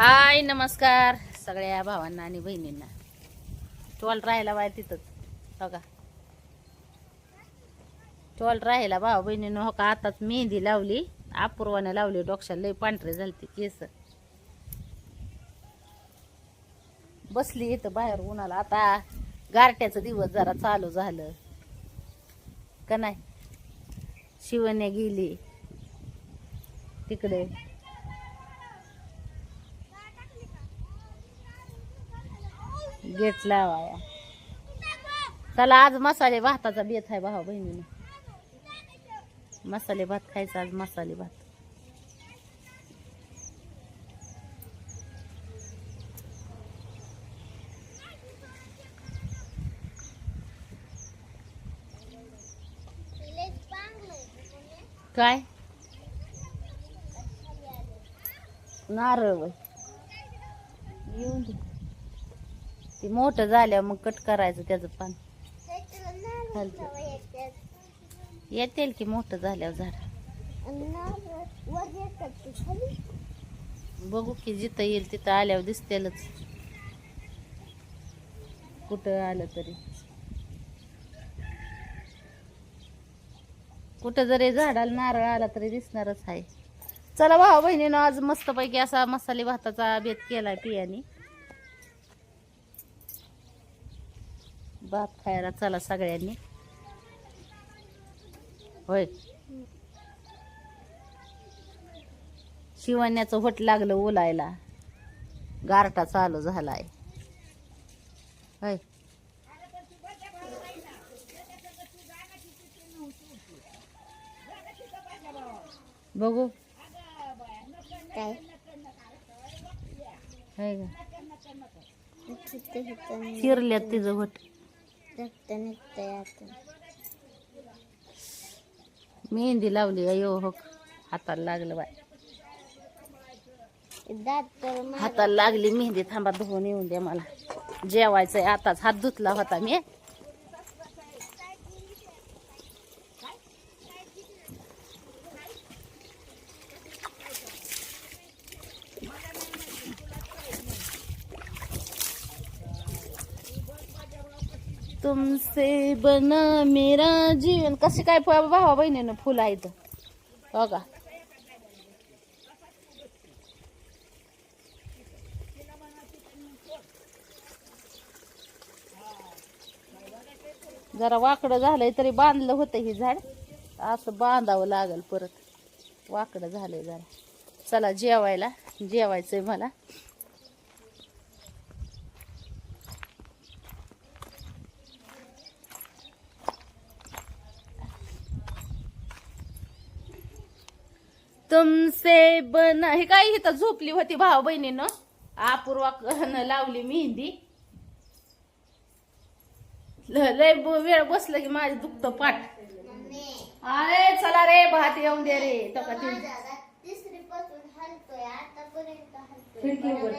हाय नमस्कार. सगळ्या भावांना आणि बहिणींना. टॉल राहायला बाय तिथंच. हो का? टॉल राहायला भावा बहिणीनं हो का? आताच मेहंदी लावली. अपूर्वाने लावली. डोक्याला लई पांढरे झालते केस. बसली इथं बाहेर उन्हाला. आता गारट्याचं दिवस जरा चालू झालं. का नाही? शिवण्या गेली. तिकडे गेट लावाया चला आज मसाले भाताचा बेत आहे भावा बहिणीने. मसाले भात खायचा आज मसाले भात. काय? नारळ येऊन ते मोठं झाल्यावर मग कट करायचं त्याचं पान. येतील की मोठं झाल्यावर झाड. बघू की जिथं येईल तिथं आल्यावर दिसतेलच. कुठं आलं तरी. कुठं जरी झाडाला नारळ आला तरी दिसणारच आहे. चला भाऊ बहिणीनं आज मस्तपैकी असा मसाले भाताचा बेत केला पियानी. भात खायला चला सगळ्यांनी. होय. शिवण्याचं होट लागलं ओलायला. गारटा चालू झालाय. होय. बघू. काय? चिरल्यात तिचं होट रक्त निघतंय मेहंदी लावली अयो हो. हाताला लागलं बाय दात तर मा- हाताला लागली मेहंदी थांबा धुवून येऊन द्या मला. जेवायचंय आताच हात धुतला होता मी. तुमसे बना मेरा जीवन. कसे काय भावा बहिणीनं फुलं आहेत? हो का? जरा वाकडं झालंय तरी बांधलं होतं हे झाड. असं बांधावं लागल परत. वाकडं झालंय जरा. चला जेवायला. जेवायचंय मला. तुमसे बन हे काय इथं झोपली होती भाऊ बहिणीनं? अपूर्वा लावली मेहंदी. ल- लय वेळ बसलं की माझं दुखतं पाठ. अरे चला रे भात येऊन दे रे. तो का खिडकी उघड.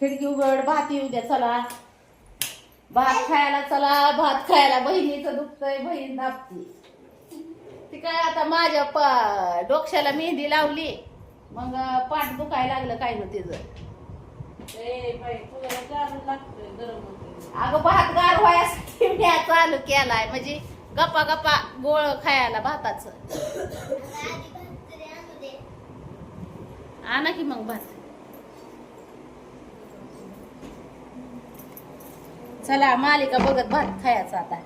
खिडकी उघड भात येऊ द्या चला. भात खायला चला. भात खायला बहिणीचं दुखतंय बहीण दाबती. ती काय आता माझ्या पा डोक्याला मेहंदी लावली. मग पाठ दुखायला लागलं काय ना तिचं? अगं भात गार व्हायसाठी मी चालू केलाय. म्हणजे गप्पा गप्पा गोळ खायला भाताचं. आणा की मग भात. चला मालिका बघत भात खायचा आता.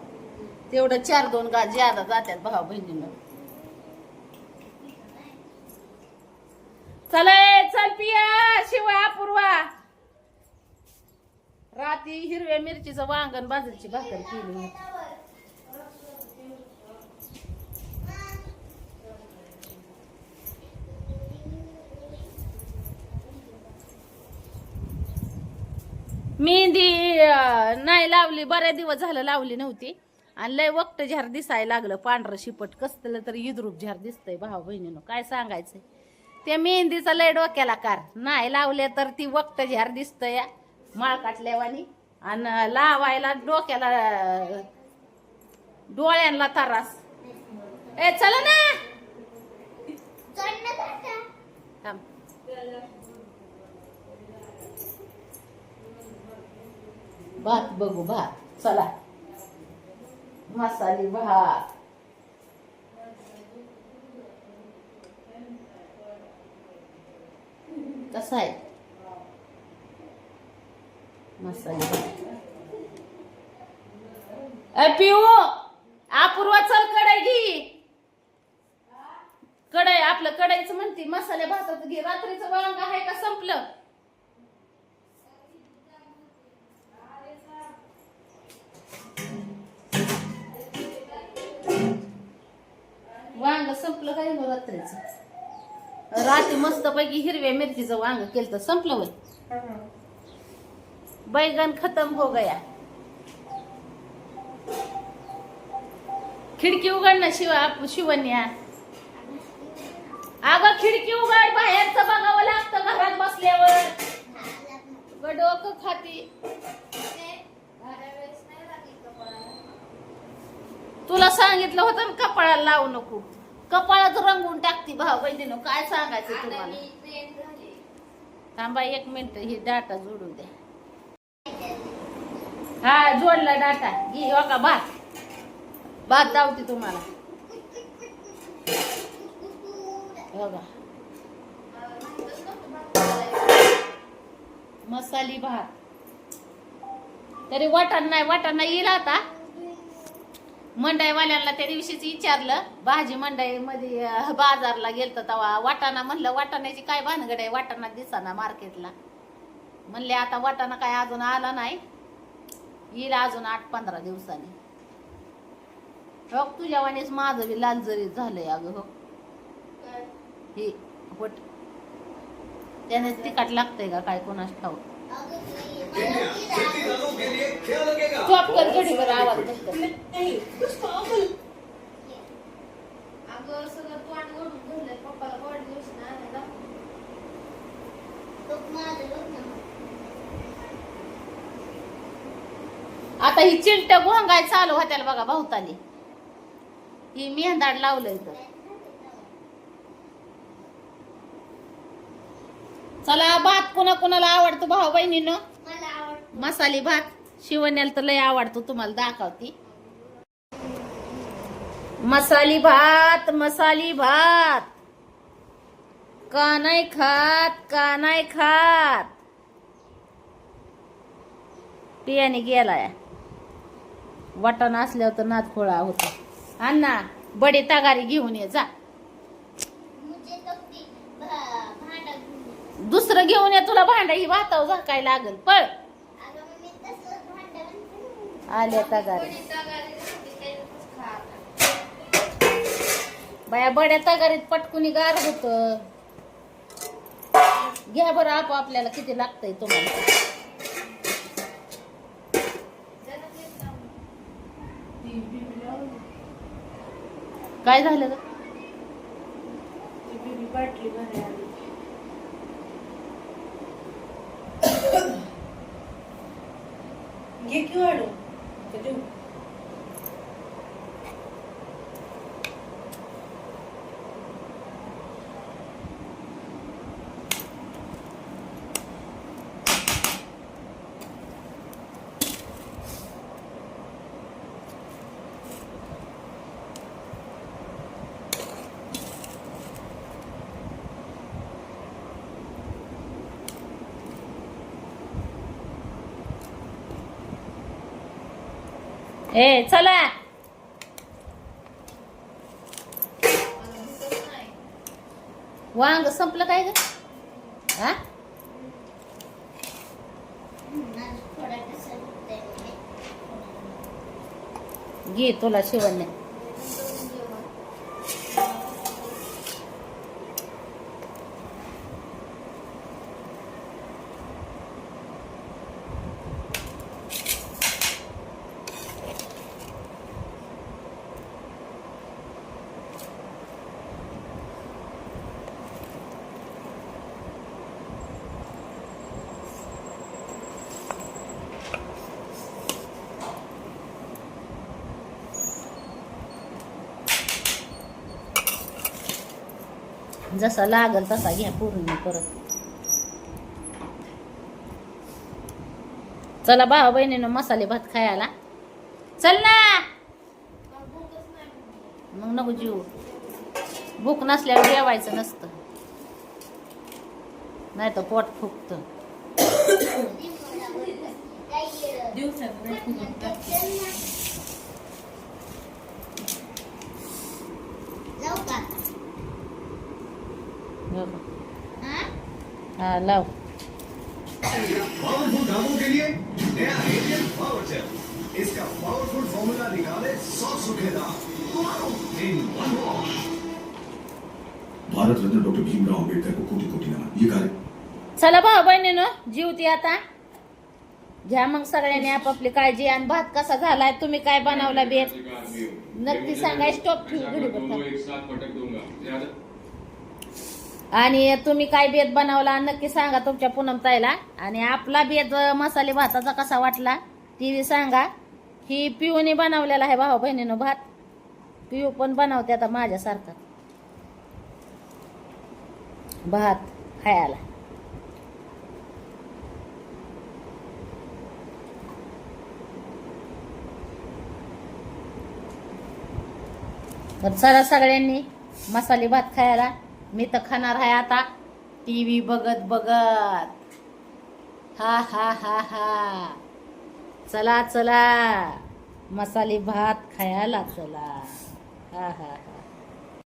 तेवढं चार दोन गाजी ज्यादा जात्यात भाऊ बहिणीनं. चल चल पिया शिवा अपूर्वा. रात्री हिरव्या मिरचीचं वांगण बाजरीची भाकर केली. होती. मेहंदी नाही लावली बऱ्या दिवस झालं लावली नव्हती. आणि लय वक्त झार दिसायला लागलं. पांढरं शिपट कसलं तर इद्रूप झार दिसतंय भाऊ बहिणीनं. काय सांगायचं त्या मेहंदीचा लय डोक्याला कार. नाही लावले तर ती वक्त झार दिसतंय. माळ काटल्यावानी. आणि लावायला डोक्याला डोळ्यांना तरास. ए चला ना! भात बघू भात. चला. मसाली भात. कसा आहे? मसाली भात. अ, पिऊ अपूर्वा चल कडाई घे. कडाई आपलं कडाईच म्हणते मसाले भातात घे. रात्रीचं वळंग आहे का संपलं? वांग संपलं काय मग रात्रीचं रात्री मस्त पैकी हिरव्या मिरचीचं वांग केलं तर संपलं वय बैगन खतम हो गया. खिडकी उघड ना शिवा शिवन्या अगं खिडकी उघड बाहेरचं बघावं लागतं घरात बसल्यावर. ग डोकं खाती. तुला सांगितलं होतं ना कपाळाला लावू नको. कपाळात रंगून टाकती भाऊ बहिणीनं. काय सांगायचं तुम्हाला? थांबा एक मिनिट ही डाटा जोडू द्या. हा जोडला डाटा. घे हो का भात? भात दावते तुम्हाला. बघा मसाली भात. तरी वाटण नाही वाटण नाही येईल आता. मंडईवाल्यांना त्या दिवशीच विचारलं भाजी मंडईमध्ये बाजारला गेलत तेव्हा वाटाणा म्हणलं वाटाण्याची काय भानगड आहे? वाटाणा दिसाना मार्केटला. म्हणले आता वाटाणा काय अजून आला नाही. येईल अजून आठ पंधरा दिवसांनी. हो तुझ्या वाणीच माझं बी लाल जरी झालंय अगं हो. हे वट त्याने तिखट लागतंय का? काय कोणाच ठाऊ चॉप कर घडी बरं आवाज बसतो अगं सगळं तोंड ओढून धरलंय. पप्पाला वाढदिवस ना आणायला. आता ही चिंट गोंगाय चालू होत्याला बघा भाऊताली. ही मेहंदाड लावलंय तर. चला भात कुणा कुणाला आवडतो भाऊ बहिणीनं? मसाली भात. शिवण्याला तर लय आवडतो तुम्हाला दाखवती. मसाली भात मसाली भात. का नाही खात का नाही खात? पियाने गेलाय. वाटण असल्यावर तर नाद खोळा होता. अण्णा बडे तगारी घेऊन ये जा मुझे तो ती भा- भांडा घेऊन ये. दुसरं घेऊन या तुला भांडा ही भाताव झाकाय लागल. पळ. आले आल्या तगारी बाया बड्या तगारीत पटकुनी गार होत. घ्या बरं आप आपल्याला किती लागतंय तुम्हाला. काय झालं बाटली भरायला. आली. घे ए चला. वांग संपलं काय ग? हा? घे तुला शिवण्या जसा लागल तसा घ्या पूर्ण परत. चला भावा बहिणीनं मसाले भात खायला. चल ना. मग नको जीव. भूक नसल्यावर जेवायचं नसतं. नाही तर पोट फुगतं. जाऊ का हो का? हा हा लाव पावरफुल दामों के लिए नया एरियल पावर जेल इसका पावरफुल फॉर्मूला निकाले सौ सुखेदार in one wash Bharat Ratna doctor Bhimrao Ambedkar को कोटि कोटि नमन. ये कार्य चला भाऊ बहिणीनं जीवती आता. घ्या मग सगळ्यांनी आपापली काळजी आणि भात कसा झालाय तुम्ही काय बनवला बेत नक्की सांगा स्टॉप ठेवू घडी बघा. एक साथ पटक दूंगा ज्यादा आणि तुम्ही काय बेत बनवला नक्की सांगा तुमच्या पूनम ताईला. आणि आपला बेत मसाले भाताचा कसा वाटला ती सांगा. ही पिऊने बनवलेला आहे भाऊ बहिणीनं भात. पिऊ पण बनवते आता माझ्यासारखा. भात खायला. तर चला सगळ्यांनी मसाले भात खायला. मी तर खाणार आहे आता. टी व्ही बघत बघत. हा हा हा हा. चला चला. मसाले भात खायला चला. हा हा हा.